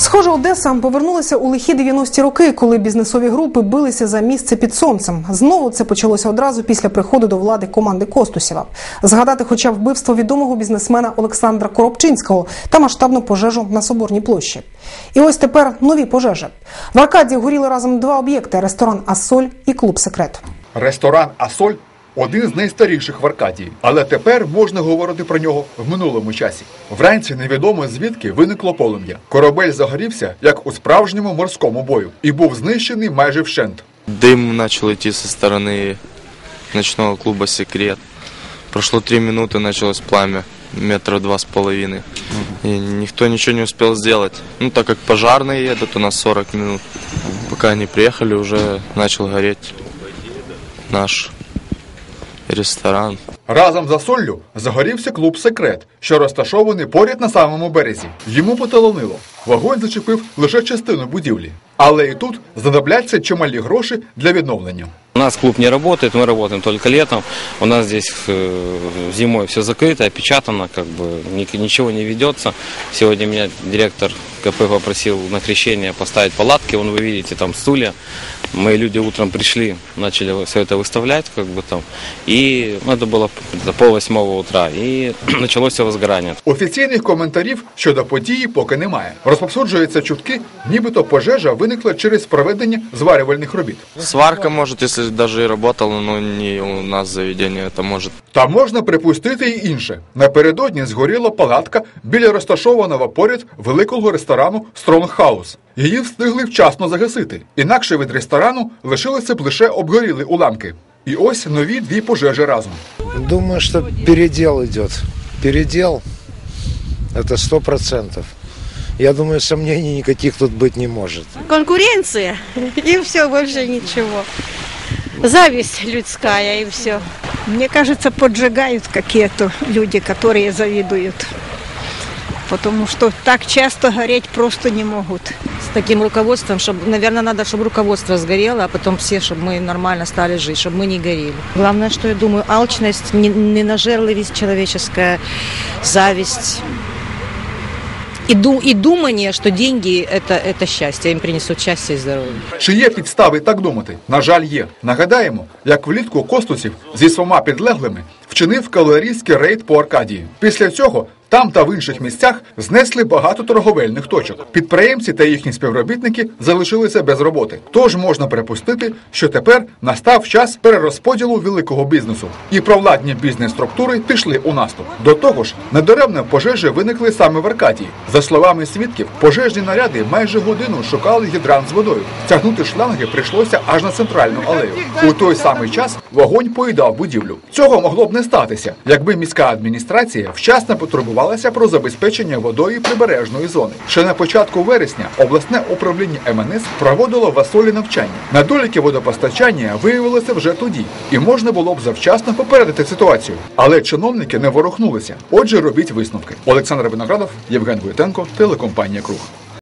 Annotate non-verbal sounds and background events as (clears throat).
Схоже, Одеса повернулася у лихі 90-ті роки, коли бізнесові групи билися за місце під сонцем. Знову це почалося одразу після приходу до влади команди Костусєва. Згадати, хоча вбивство відомого бізнесмена Олександра Коробчинського та масштабну пожежу на Соборній площі. І ось тепер нові пожежі. В Аркадії горіли разом два об'єкти: ресторан Асоль і клуб Секрет. Ресторан Асоль один з найстаріших в Аркадії, але тепер можна говорити про нього в минулому часі. Вранці невідомо звідки виникло полум'я. Корабель загорівся як у справжньому морському бою і був знищений майже вщент. Дым начал идти со стороны ночного клуба «Секрет». Прошло три минуты, началось пламя, метра два с половиной. И никто ничего не успел сделать. Ну, так как пожарные едут, у нас 40 минут. Пока они приехали, уже начал гореть наш ресторан. Разом за соллю загорівся клуб Секрет, що розташований поряд на самому березі. Йому поталонило. Вогонь зачепив лише частину будівлі. Але і тут знадобляться чималі гроші для відновлення. У нас клуб не работает, мы работаем только летом. У нас здесь э, зимой все закрыто, опечатано, как бы ни- ничего не ведется. Сегодня меня директор КП попросил на крещение поставить палатки. Вон вы видите там стулья. Мои люди утром пришли, начали все это выставлять, как бы там. И ну, это было до пол восьмого утра. И (clears throat) началось все возгорание. Офіційних коментарів щодо події поки немає. Розповсюджуються чутки, нібито пожежа виникла через проведення зварювальних робіт. Сварка, может, если даже и работала, но не у нас заведение, это может Та можна припустити і інше. Напередодні згоріла палатка біля розташованого поряд великого ресторану Strong House. Її встигли вчасно загасити. Інакше від ресторану лишилися б лише обгоріли уламки. І ось нові дві пожежі разом. Думаю, что передел идет. Передел – это сто процентов. Я думаю, сомнений никаких тут быть не может. Конкуренция и все, больше ничего. Зависть людская и все. Мне кажется, поджигают какие-то люди, которые завидуют. Потому что так часто гореть просто не могут. с таким руководством, чтобы, наверное, надо, чтобы руководство сгорело, а потом все, чтобы мы нормально стали жить, чтобы мы не горели. Главное, что я думаю, алчность, не- ненажерливость человеческая, зависть. И, ду- и думание, что деньги это, это счастье, им принесут счастье и здоровье. Чи є підстави так думати? На жаль, є. Нагадаємо, як влітку Костусів зі своїми підлеглими вчинив калорійський рейд по Аркадії. Після цього там та в інших місцях знесли багато торговельних точок. Підприємці та їхні співробітники залишилися без роботи. Тож можна припустити, що тепер настав час перерозподілу великого бізнесу, і провладні бізнес-структури пішли у наступ. До того ж, недаремно пожежі виникли саме в Аркадії. За словами свідків, пожежні наряди майже годину шукали гідрант з водою. Тягнути шланги прийшлося аж на центральну алею. У той самий час вогонь поїдав будівлю. Цього могло б не статися, якби міська адміністрація вчасно потурбувалася про забезпечення водою прибережної зони. Ще на початку вересня обласне управління МНС проводило в навчання. Недоліки водопостачання виявилися вже тоді, і можна було б завчасно попередити ситуацію. Але чиновники не ворухнулися. Отже, робіть висновки. Олександр Виноградов, Євген Войтенко, телекомпанія Круг.